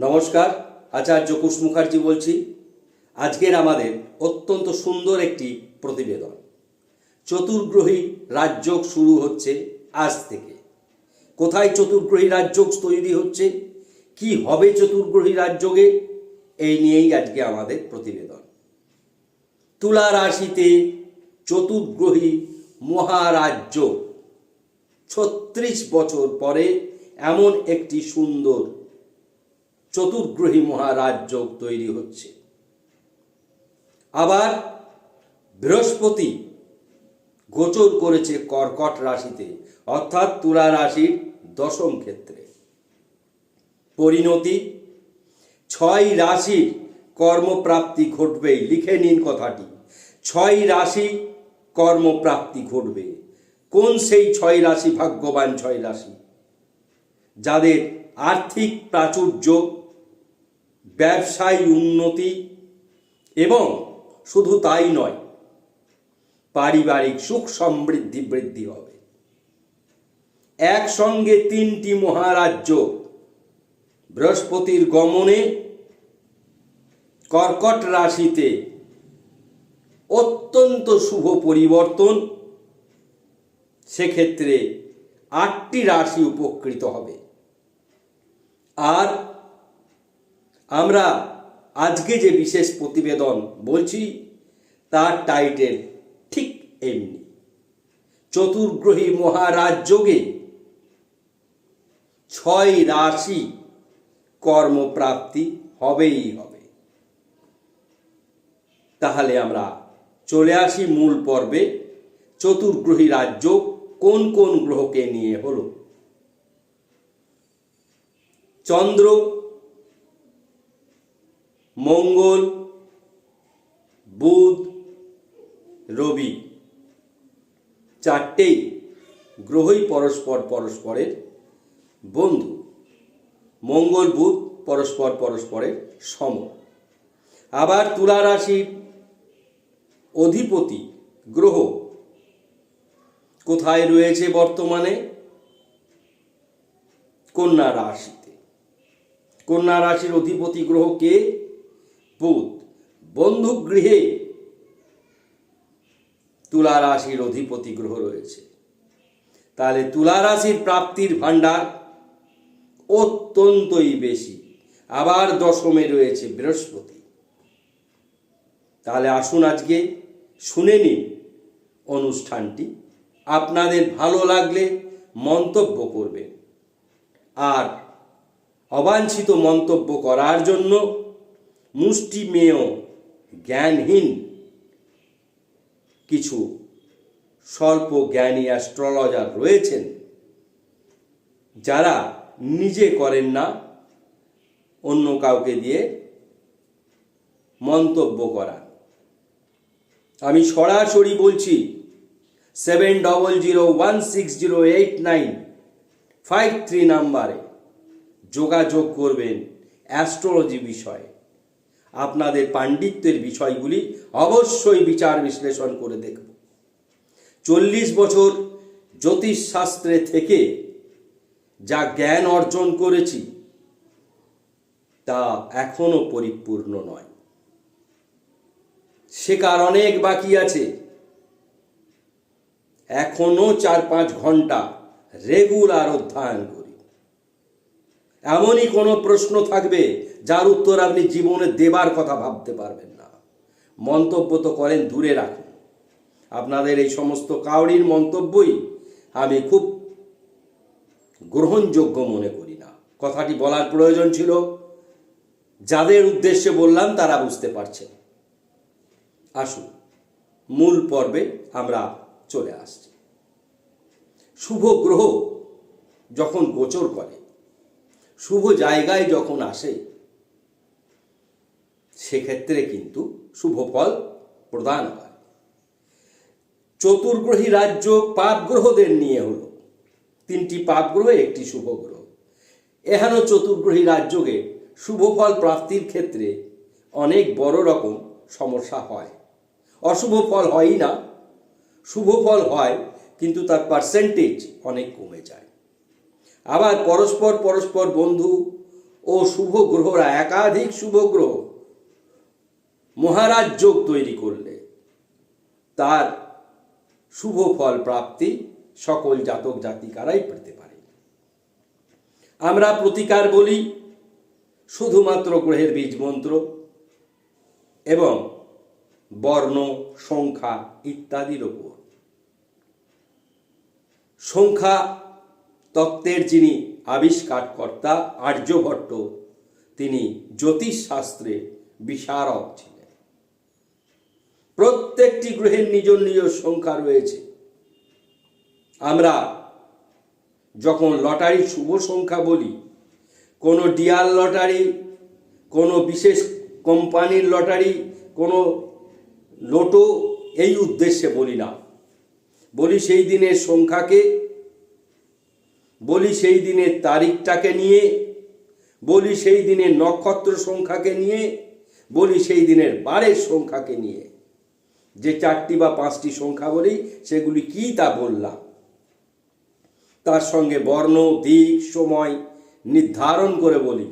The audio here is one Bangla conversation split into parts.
নমস্কার, আচার্য কুশ মুখার্জি বলছি। আজকের আমাদের অত্যন্ত সুন্দর একটি প্রতিবেদন। চতুর্গ্রহী রাজযোগ শুরু হচ্ছে আজ থেকে। কোথায় চতুর্গ্রহী রাজযোগ তৈরি হচ্ছে? কি হবে চতুর্গ্রহী রাজযোগে? এই নিয়েই আজকে আমাদের প্রতিবেদন। তুলা রাশিতে চতুর্গ্রহী মহারাজ্য ছত্রিশ বছর পরে এমন একটি সুন্দর চতুর্গ্রহী মহারাজ যোগ তৈরি হচ্ছে। আবার বৃহস্পতি গোচর করেছে কর্কট রাশিতে, অর্থাৎ তুলা রাশির দশম ক্ষেত্রে। পরিণতি, ছয় রাশির কর্মপ্রাপ্তি ঘটবেই লিখে নিন কথাটি। ছয় রাশি কর্মপ্রাপ্তি ঘটবে। কোন সেই ছয় রাশি? ভাগ্যবান ছয় রাশি। যাদের আর্থিক প্রাচুর্য ব্যবসায় উন্নতি এবং শুধু তাই নয়, পারিবারিক সুখ সমৃদ্ধি বৃদ্ধি হবে। একসঙ্গে তিনটি মহারাজ্য বৃহস্পতির গমনে কর্কট রাশিতে অত্যন্ত শুভ পরিবর্তন, সেক্ষেত্রে আটটি রাশি উপকৃত হবে। আর আমরা আজকে যে বিশেষ প্রতিবেদন বলছি, তার টাইটেল ঠিক এমনি। চতুর্গ্রহী মহারাজ যোগে ছয় রাশি কর্মপ্রাপ্তি হবেই হবে। তাহলে আমরা চলে আসি মূল পর্বে। চতুর্গ্রহী রাজ্য কোন কোন গ্রহকে নিয়ে হলো? চন্দ্র মঙ্গল, বুধ, রবি চারটেই গ্রহই পরস্পর পরস্পরের বন্ধু। মঙ্গল, বুধ পরস্পর পরস্পরের সম। আবার তুলা রাশির অধিপতি গ্রহ কোথায় রয়েছে বর্তমানে? কন্যা রাশিতে। কন্যা রাশির অধিপতি গ্রহ কে? বুধ বন্ধু গৃহে তুলা রাশির অধিপতি গ্রহ রয়েছে। তাহলে তুলা রাশির প্রাপ্তির ভাণ্ডার অত্যন্তই বেশি। আবার দশমে রয়েছে বৃহস্পতি। তাহলে আসুন আজকে শুনে নিন অনুষ্ঠানটি। আপনাদের ভালো লাগলে মন্তব্য করবেন। আর অবাঞ্ছিত মন্তব্য করার জন্য মুষ্টিমেয়, জ্ঞানহীন কিছু স্বল্প জ্ঞানী অ্যাস্ট্রোলজার রয়েছেন যারা নিজে করেন না, অন্য কাউকে দিয়ে মন্তব্য করা আমি সরাসরি বলছি, seven double zero one six zero eight nine five three নাম্বারে যোগাযোগ করবেন অ্যাস্ট্রোলজি বিষয়ে। আপনাদের পাণ্ডিত্যের বিষয়গুলি অবশ্যই বিচার বিশ্লেষণ করে দেখব। চল্লিশ বছর জ্যোতিষশাস্ত্রে থেকে যা জ্ঞান অর্জন করেছি, তা এখনও পরিপূর্ণ নয়। শেখার অনেক বাকি আছে। এখনও চার পাঁচ ঘণ্টা রেগুলার অধ্যয়ন করি। এমনই কোনো প্রশ্ন থাকবে যার উত্তর আপনি জীবনে দেবার কথা ভাবতে পারবেন না। মন্তব্য তো করেন, দূরে রাখুন। আপনাদের এই সমস্ত কাউরির মন্তব্যই আমি খুব গ্রহণযোগ্য মনে করি না। কথাটি বলার প্রয়োজন ছিল। যাদের উদ্দেশ্যে বললাম, তারা বুঝতে পারছেন। আসুন, মূল পর্বে আমরা চলে আসছি। শুভ গ্রহ যখন গোচর করে শুভ জায়গায় যখন আসে, সেক্ষেত্রে কিন্তু শুভ ফল প্রদান হয়। চতুর্গ্রহী রাজ্য পাপ গ্রহদের নিয়ে হলো। তিনটি পাপ গ্রহ একটি শুভ গ্রহ। এহেন চতুর্গ্রহী রাজ্যকে শুভ ফল প্রাপ্তির ক্ষেত্রে অনেক বড় রকম সমস্যা হয়। অশুভ ফল হয়ই না। শুভ ফল হয়, কিন্তু তার পার্সেন্টেজ অনেক কমে যায়। আবার পরস্পর পরস্পর বন্ধু ও শুভ গ্রহরা একাধিক শুভ গ্রহ মহারাজ যোগ তৈরি করলে তার শুভ ফল প্রাপ্তি সকল জাতক জাতিকারাই পেতে পারে। আমরা প্রতিকার বলি, শুধুমাত্র গ্রহের বীজ মন্ত্র এবং বর্ণ, সংখ্যা ইত্যাদির ওপর। সংখ্যা তত্ত্বের যিনি আবিষ্কারকর্তা আর্যভট্ট তিনি জ্যোতিষশাস্ত্রে বিশারদ ছিলেন। প্রত্যেকটি গ্রহের নিজ নিজ সংখ্যা রয়েছে। আমরা যখন লটারির শুভ সংখ্যা বলি, কোনো ডিয়াল লটারি, কোনো বিশেষ কোম্পানির লটারি, কোনো লোটো, এই উদ্দেশ্যে বলি না। বলি সেই দিনের সংখ্যাকে বলি সেই দিনের তারিখটাকে নিয়ে, বলি সেই দিনের নক্ষত্র সংখ্যাকে নিয়ে, বলি সেই দিনের বারের সংখ্যাকে নিয়ে। যে চারটি বা পাঁচটি সংখ্যা বলি, সেগুলি কি তা বললাম? তার সঙ্গে বর্ণ, দিক, সময় নির্ধারণ করে বলি।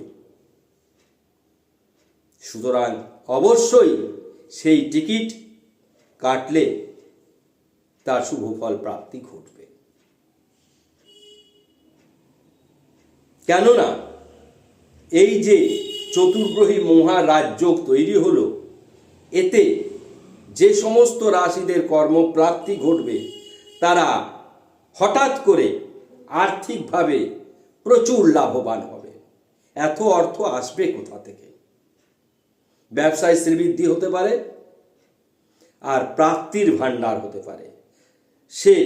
সুতরাং অবশ্যই সেই টিকিট কাটলে তার শুভ ফল প্রাপ্তি ঘটবে। কেননা এই যে চতুর্গ্রহী মহারাজযোগ তৈরি হলো, এতে যে সমস্ত রাশিদের কর্মপ্রাপ্তি ঘটবে, তারা হঠাৎ করে আর্থিকভাবে প্রচুর লাভবান হবে। এত অর্থ আসবে কোথা থেকে? ব্যবসায় শ্রীবৃদ্ধি হতে পারে, আর প্রাপ্তির ভাণ্ডার হতে পারে। সে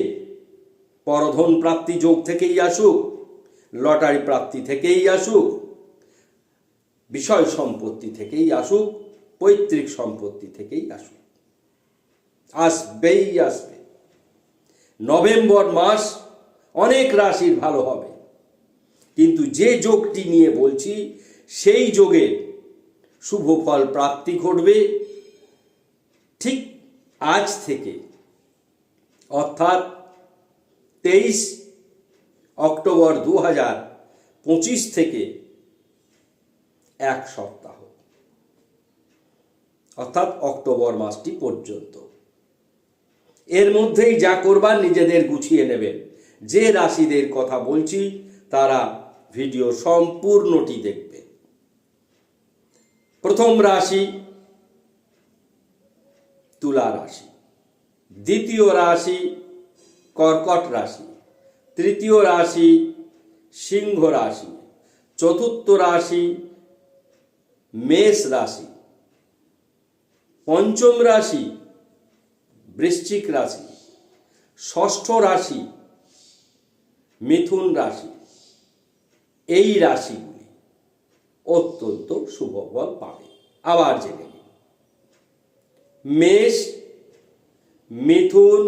পরধন প্রাপ্তি যোগ থেকেই আসুক লটারি প্রাপ্তি থেকেই আসুক, বিষয় সম্পত্তি থেকেই আসুক, পৈতৃক সম্পত্তি থেকেই আসুক। আসবেই আসবে। নভেম্বর মাস অনেক রাশির ভালো হবে। কিন্তু যে যোগটি নিয়ে বলছি, সেই যোগে শুভ ফল প্রাপ্তি ঘটবে ঠিক আজ থেকে, অর্থাৎ তেইশ অক্টোবর দু হাজার পঁচিশ থেকে এক সপ্তাহ। অর্থাৎ অক্টোবর মাসটি পর্যন্ত। এর মধ্যেই যা করবার নিজেদের গুছিয়ে নেবেন। যে রাশিদের কথা বলছি, তারা ভিডিও সম্পূর্ণটি দেখবেন। প্রথম রাশি তুলা রাশি। দ্বিতীয় রাশি কর্কট রাশি। তৃতীয় রাশি সিংহ রাশি, চতুর্থ রাশি মেষ রাশি, পঞ্চম রাশি বৃশ্চিক রাশি, ষষ্ঠ রাশি মিথুন রাশি। এই রাশিগুলি অত্যন্ত শুভ পাবে। আবার জেনে মেষ, মিথুন,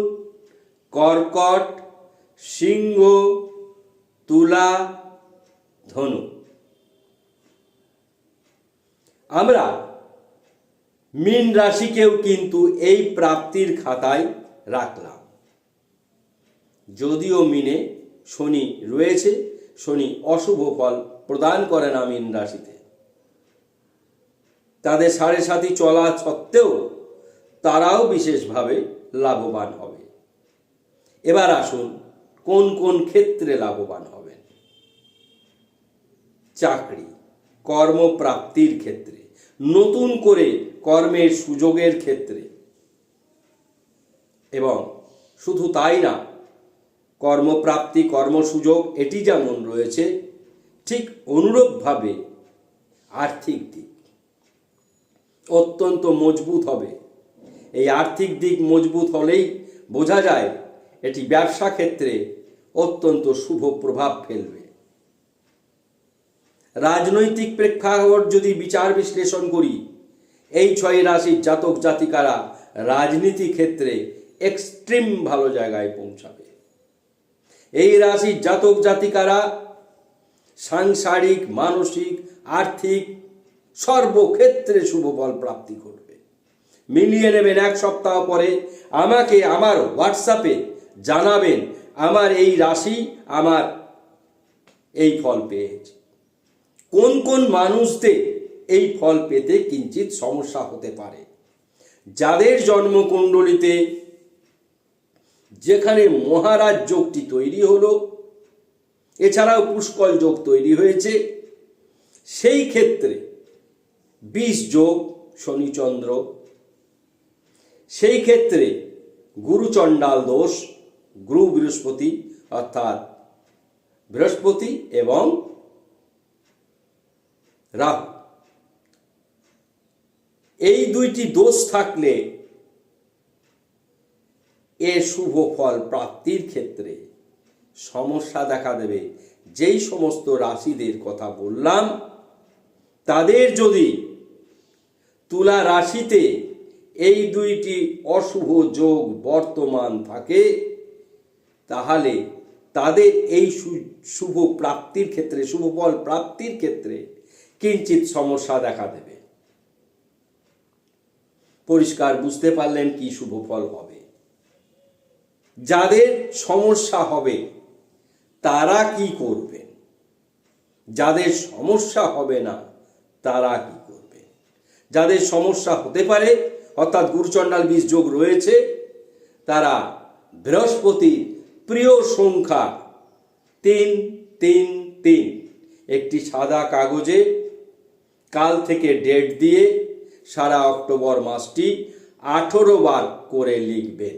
কর্কট সিংহ, তুলা, ধনু। আমরা মীন রাশিকেও কিন্তু এই প্রাপ্তির খাতায় রাখলাম। যদিও মিনে শনি রয়েছে, শনি অশুভ ফল প্রদান করে না মীন রাশিতে। তাদের সাড়ে সাথী চলা সত্ত্বেও তারাও বিশেষভাবে লাভবান হবে। এবার আসুন কোন কোন ক্ষেত্রে লাভবান হবেন? চাকরি, কর্মপ্রাপ্তির ক্ষেত্রে, নতুন করে কর্মের সুযোগের ক্ষেত্রে। এবং শুধু তাই না, কর্মপ্রাপ্তি, কর্মসুযোগ, এটি যেমন রয়েছে, ঠিক অনুরূপভাবে আর্থিক দিক। অত্যন্ত মজবুত হবে। এই আর্থিক দিক মজবুত হলেই বোঝা যায় এটি ব্যবসা ক্ষেত্রে অত্যন্ত শুভ প্রভাব ফেলবে। রাজনৈতিক প্রেক্ষাপট যদি বিচার বিশ্লেষণ করি, এই ছয় রাশির জাতক জাতিকারা রাজনীতি ক্ষেত্রে এক্সট্রিম ভালো জায়গায় পৌঁছাবে। এই রাশির জাতক জাতিকারা সাংসারিক, মানসিক, আর্থিক সর্বক্ষেত্রে শুভ ফল প্রাপ্তি ঘটবে মিলিয়ে নেবেন এক সপ্তাহ পরে আমাকে আমার হোয়াটসঅ্যাপে জানাবেন, আমার এই রাশি আমার এই ফল পেয়েছে। কোন কোন মানুষদের এই ফল পেতে কিঞ্চিত সমস্যা হতে পারে? যাদের জন্মকুণ্ডলিতে যেখানে মহারাজ যোগটি তৈরি হলো, এছাড়াও পুষ্কল যোগ তৈরি হয়েছে, সেই ক্ষেত্রে বিষ যোগ, শনিচন্দ্র, সেই ক্ষেত্রে গুরুচণ্ডাল দোষ গুরু বৃহস্পতি অর্থাৎ বৃহস্পতি এবং রাহু। এই দুইটি দোষ থাকলে এ শুভ ফল প্রাপ্তির ক্ষেত্রে সমস্যা দেখা দেবে। যেই সমস্ত রাশিদের কথা বললাম, তাদের যদি তুলা রাশিতে এই দুইটি অশুভ যোগ বর্তমান থাকে তাহলে তাদের এই শুভ প্রাপ্তির ক্ষেত্রে, শুভ ফল প্রাপ্তির ক্ষেত্রে কিঞ্চিত সমস্যা দেখা দেবে। পরিষ্কার বুঝতে পারলেন কি শুভ ফল হবে। যাদের সমস্যা হবে, তারা কি করবেন যাদের সমস্যা হবে না, তারা কি করবে? যাদের সমস্যা হতে পারে, অর্থাৎ গুরুচণ্ডাল বীজ যোগ রয়েছে, তারা বৃহস্পতির প্রিয় সংখ্যা তিন তিন তিন। একটি সাদা কাগজে কাল থেকে ডেট দিয়ে সারা অক্টোবর মাসটি আঠেরো বার করে লিখবেন।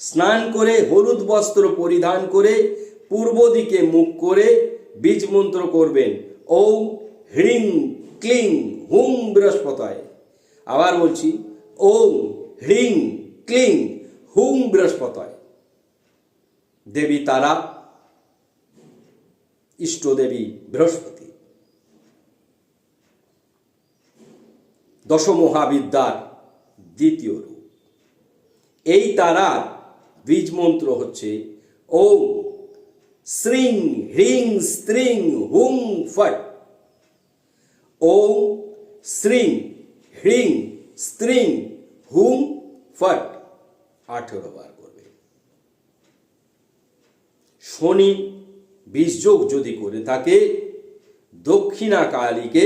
স্নান করে হলুদ বস্ত্র পরিধান করে পূর্ব দিকে মুখ করে বীজ মন্ত্র করবেন। ওম হ্রিং ক্লিং হুম বৃহস্পতয়। আবার বলছি, ওম হ্রিং ক্লিং হুম বৃহস্পতয়। দেবী তারা ইষ্টদেবী বৃহস্পতি। দশমহাবিদ্যার দ্বিতীয় রূপ। এই তারার বীজ মন্ত্র হচ্ছে ওম শ্রিং হ্রিং স্ত্রিং হুং ফট। ওম শ্রিং হ্রিং স্ত্রিং হুং ফট। আঠেরো বার শনি বীজযোগ যদি করে থাকে দক্ষিণা কালীকে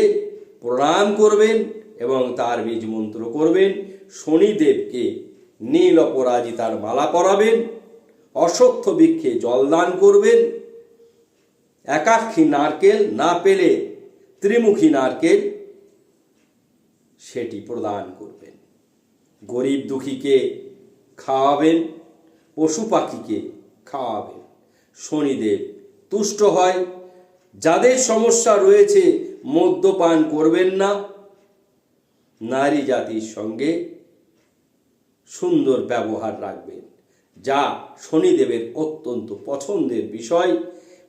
প্রণাম করবেন এবং তার বীজ মন্ত্র করবেন, শনিদেবকে নীল অপরাজিতার মালা পরাবেন অসত্য বৃক্ষে জলদান করবেন, একাক্ষী নারকেল না পেলে ত্রিমুখী নারকেল সেটি প্রদান করবেন। গরিব দুঃখীকে খাওয়াবেন, পশু পাখিকে খাওয়াবেন। শনিদেব তুষ্ট হয়। যাদের সমস্যা রয়েছে, মদ্যপান করবেন না। নারী জাতির সঙ্গে সুন্দর ব্যবহার রাখবেন। যা শনিদেবের অত্যন্ত পছন্দের বিষয়।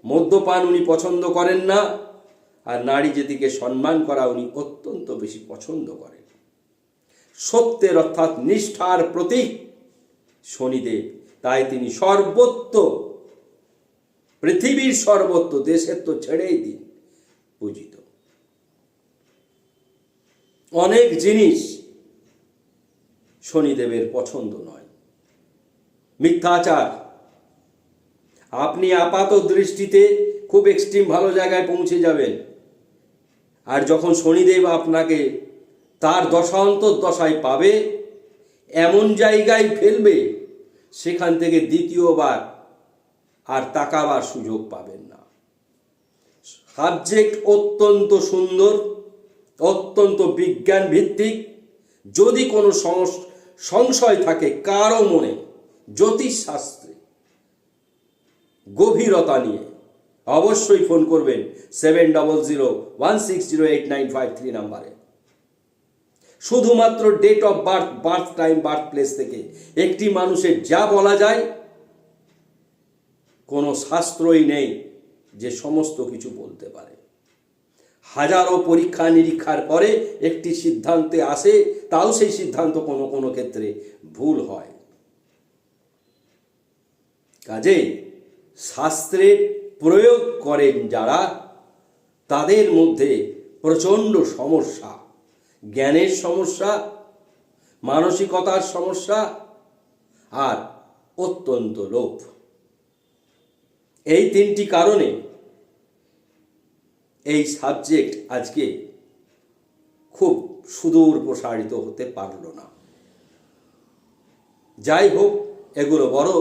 মদ্যপান উনি পছন্দ করেন না, আর নারী জাতিকে সম্মান করা উনি অত্যন্ত বেশি পছন্দ করেন। সত্যের অর্থাৎ নিষ্ঠার প্রতীক শনিদেব, তাই তিনি সর্বত্র পৃথিবীর সর্বত্র, দেশের তো ছেড়েই দিন, পূজিত। অনেক জিনিস শনিদেবের পছন্দ নয়। মিথ্যাচার। আপনি আপাত দৃষ্টিতে খুব এক্সট্রিম ভালো জায়গায় পৌঁছে যাবেন। আর যখন শনিদেব আপনাকে তার দশান্তর দশায় পাবে, এমন জায়গায় ফেলবে, সেখান থেকে দ্বিতীয়বার আর তাকাবার সুযোগ পাবেন না। সাবজেক্ট অত্যন্ত সুন্দর, অত্যন্ত বিজ্ঞান ভিত্তিক যদি কোনো সংশয় থাকে কারও মনে, জ্যোতিষশাস্ত্রে গভীরতা নিয়ে অবশ্যই ফোন করবেন seven double zero one six zero eight nine five three নাম্বারে। শুধুমাত্র date of birth birth time birth place থেকে একটি মানুষের যা বলা যায় কোনো শাস্ত্রই নেই যে সমস্ত কিছু বলতে পারে। হাজারো পরীক্ষা নিরীক্ষার পরে একটি সিদ্ধান্তে আসে, তাও সেই সিদ্ধান্ত কোনো কোনো ক্ষেত্রে ভুল হয়। কাজে শাস্ত্রের প্রয়োগ করেন যারা, তাদের মধ্যে প্রচণ্ড সমস্যা, জ্ঞানের সমস্যা, মানসিকতার সমস্যা আর অত্যন্ত লোভ। এই তিনটি কারণে এই সাবজেক্ট আজকে খুব সুদূর প্রসারিত হতে পারল না। যাই হোক, এগুলো বড়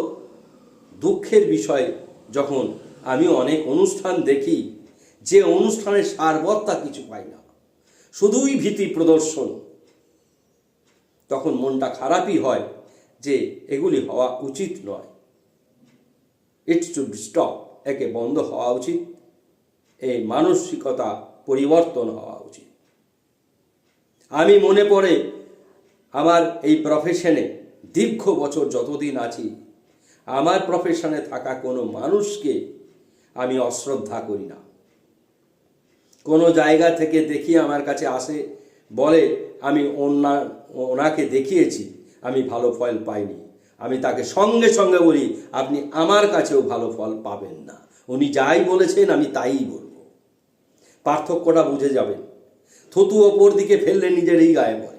দুঃখের বিষয় যখন আমি অনেক অনুষ্ঠান দেখি, যে অনুষ্ঠানের সারবত্তা কিছু পাই না। শুধুই ভীতি প্রদর্শন। তখন মনটা খারাপই হয় যে এগুলি হওয়া উচিত নয়। ইটস টু স্টপ একে বন্ধ হওয়া উচিত। এই মানসিকতা পরিবর্তন হওয়া উচিত। আমি মনে পড়ে আমার এই প্রফেশনে দীর্ঘ বছর যতদিন আছি, আমার প্রফেশনে থাকা কোনো মানুষকে আমি অশ্রদ্ধা করি না। কোনো জায়গা থেকে দেখি আমার কাছে আসে, বলে, আমি ওনা, ওনাকে দেখিয়েছি, আমি ভালো ফল পাইনি। আমি তাকে সঙ্গে সঙ্গে বলি, আপনি আমার কাছেও ভালো ফল পাবেন না। উনি যাই বলেছেন, আমি তাই বলব। পার্থক্যটা বুঝে যাবেন। থুতু ওপর দিকে ফেললে নিজেরই গায়ে পড়ে।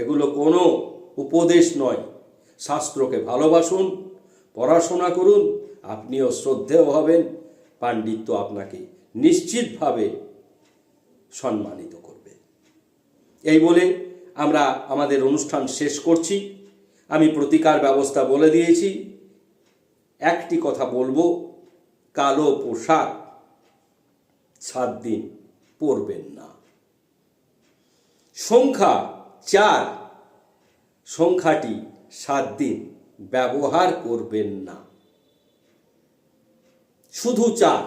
এগুলো কোনো উপদেশ নয়। শাস্ত্রকে ভালোবাসুন, পড়াশোনা করুন, আপনিও শ্রদ্ধেয় হবেন, পাণ্ডিত্য আপনাকে নিশ্চিতভাবে সম্মানিত করবে। এই বলে আমরা আমাদের অনুষ্ঠান শেষ করছি। আমি প্রতিকার ব্যবস্থা বলে দিয়েছি। একটি কথা বলব, কালো পোশাক সাত দিন পরবেন না। সংখ্যা চার, সংখ্যাটি সাত দিন ব্যবহার করবেন না। শুধু চার,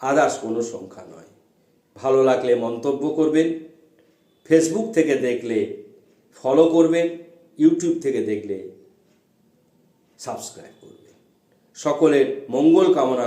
আদার্স কোনো সংখ্যা নয়। ভালো লাগলে মন্তব্য করবেন, ফেসবুক থেকে দেখলে ফলো করবেন। ইউটিউব থেকে দেখলে সাবস্ক্রাইব করবে। সকলের মঙ্গল কামনা